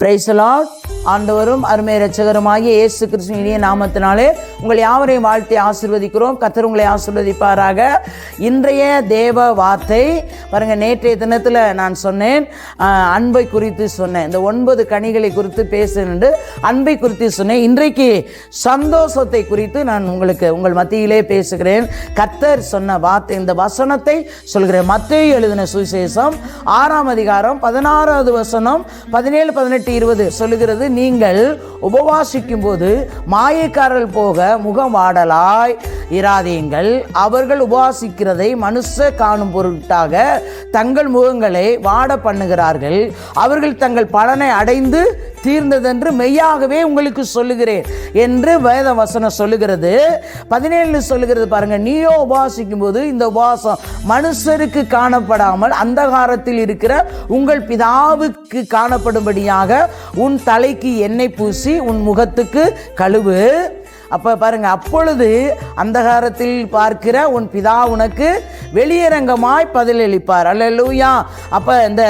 பிரைசலாட் ஆண்டவரும் அருமை ரச்சகருமாகிய இயேசு கிருஷ்ண இனிய நாமத்தினாலே உங்கள் யாவரையும் வாழ்த்தி ஆசிர்வதிக்கிறோம். கத்தர் உங்களை ஆசிர்வதிப்பாராக. இன்றைய தேவ வார்த்தை பாருங்க நேற்றைய தினத்தில் நான் சொன்னேன். அன்பை குறித்து சொன்னேன். இந்த ஒன்பது கனிகளை குறித்து பேசுன்னு அன்பை குறித்து சொன்னேன். இன்றைக்கு சந்தோஷத்தை குறித்து நான் உங்களுக்கு உங்கள் மத்தியிலே பேசுகிறேன். கத்தர் சொன்ன வார்த்தை இந்த வசனத்தை சொல்கிறேன். மத்திய எழுதின சுவிசேஷம் ஆறாம் அதிகாரம் பதினாறாவது வசனம் பதினேழு பதினெட்டு இருபது சொல்லுகிறது. நீங்கள் உபவாசிக்கும் போது மாயக்காரர்கள் போக முகம் வாடலாய். இராதீங்கள். அவர்கள் உபவாசிக்கிறதை மனுஷ காணும் பொருட்டாக தங்கள் முகங்களை வாட பண்ணுகிறார்கள். அவர்கள் தங்கள் பலனை அடைந்து தீர்ந்ததென்று மெய்யாகவே உங்களுக்கு சொல்லுகிறேன் என்று வேத வசனம் சொல்லுகிறது. பதினேழு சொல்லுகிறது பாருங்க நீயோ உபாசிக்கும் போது இந்த உபாசம் மனுஷருக்கு காணப்படாமல் அந்தகாரத்தில் இருக்கிற உங்கள் பிதாவுக்கு காணப்படும்படியாக உன் தலைக்கு எண்ணெய் பூசி உன் முகத்துக்கு கழுவு. அப்போ பாருங்கள் அப்பொழுது அந்தகாரத்தில் பார்க்கிற உன் பிதா உனக்கு வெளியரங்கமாய் பதிலளிப்பார். அல்லூயா அப்போ இந்த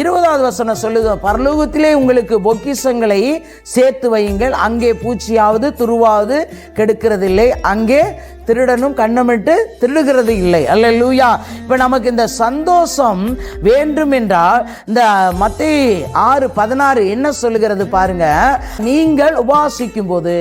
இருபதாவது வசனம் சொல்லுது பரலோகத்திலே உங்களுக்கு பொக்கிஷங்களை சேர்த்து வையுங்கள். அங்கே பூச்சியாவது துருவாவது கெடுக்கிறதில்லை. அங்கே திருடனும் கண்ணமிட்டு திருடுகிறது இல்லை. அல்ல லூயா இப்போ நமக்கு இந்த சந்தோஷம் வேண்டும் என்றால் இந்த மத்திய ஆறு பதினாறு என்ன சொல்லுகிறது பாருங்க நீங்கள் உபாசிக்கும் போது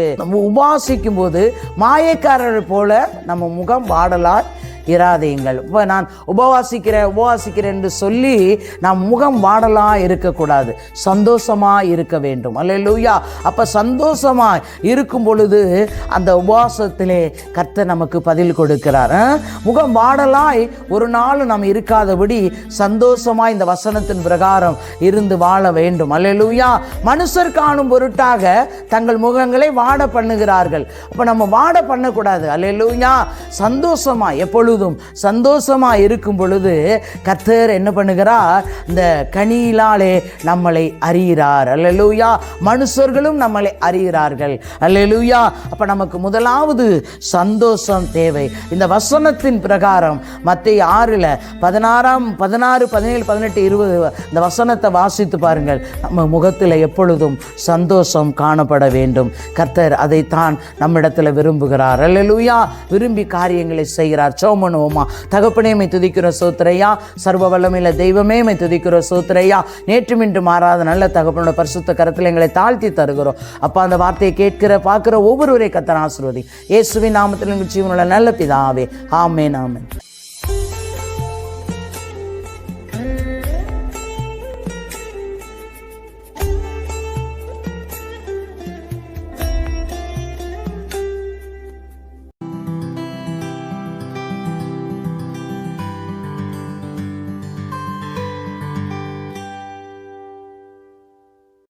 உபாசி உபாசிக்கும் போது மாயக்காரர் போல நம்ம முகம் வாடலாய். இராதீங்கள். இப்போ நான் உபவாசிக்கிறேன் உபவாசிக்கிறேன் என்று சொல்லி நாம் முகம் வாடலாக இருக்கக்கூடாது. சந்தோஷமாக இருக்க வேண்டும். அல்லேலூயா. அப்போ சந்தோஷமாக இருக்கும் பொழுது அந்த உபவாசத்திலே கர்த்த நமக்கு பதில் கொடுக்கிறார். ஆ? முகம் வாடலாய் ஒரு நாள் நாம் இருக்காதபடி சந்தோஷமாக இந்த வசனத்தின் பிரகாரம் இருந்து வாழ வேண்டும். அல்லேலூயா. மனுஷர் காணும் பொருட்டாக தங்கள் முகங்களை வாட பண்ணுகிறார்கள். அப்போ நம்ம வாட பண்ணக்கூடாது. அல்லேலூயா. சந்தோஷமா பொழுதும் சந்தோஷமாக இருக்கும் பொழுது கத்தர் என்ன பண்ணுகிறார்? இந்த கனியிலாலே நம்மளை அறிகிறார். அல்லேலூயா. மனுஷர்களும் நம்மளை அறிகிறார்கள். அல்லேலூயா. அப்போ நமக்கு முதலாவது சந்தோஷம் தேவை. இந்த வசனத்தின் பிரகாரம் மத்திய ஆறில் பதினாறாம் பதினாறு பதினேழு பதினெட்டு இருபது இந்த வசனத்தை வாசித்து பாருங்கள். நம்ம முகத்தில் எப்பொழுதும் சந்தோஷம் காணப்பட வேண்டும். கர்த்தர் அதைத்தான் நம்மிடத்தில் விரும்புகிறார். அல்லேலூயா. விரும்பி காரியங்களை செய்கிறார். சோமன் பண்ணுவோமா? தகப்பனே மை துதிக்கிற சோத்திரையா? சர்வ வல்லமையில் தெய்வமே மை துதிக்கிற சோத்திரையா? நேற்று மின்று மாறாத நல்ல தகப்பனோட பரிசுத்த கரத்தில் எங்களை தாழ்த்தி தருகிறோம். அப்பா அந்த வார்த்தையை கேட்கிற பார்க்குற ஒவ்வொருவரை கத்தன் ஆசிர்வதி. இயேசுவின் நாமத்தில் ஜீவனுள்ள நல்ல பிதாவே. ஆமேன் ஆமென்.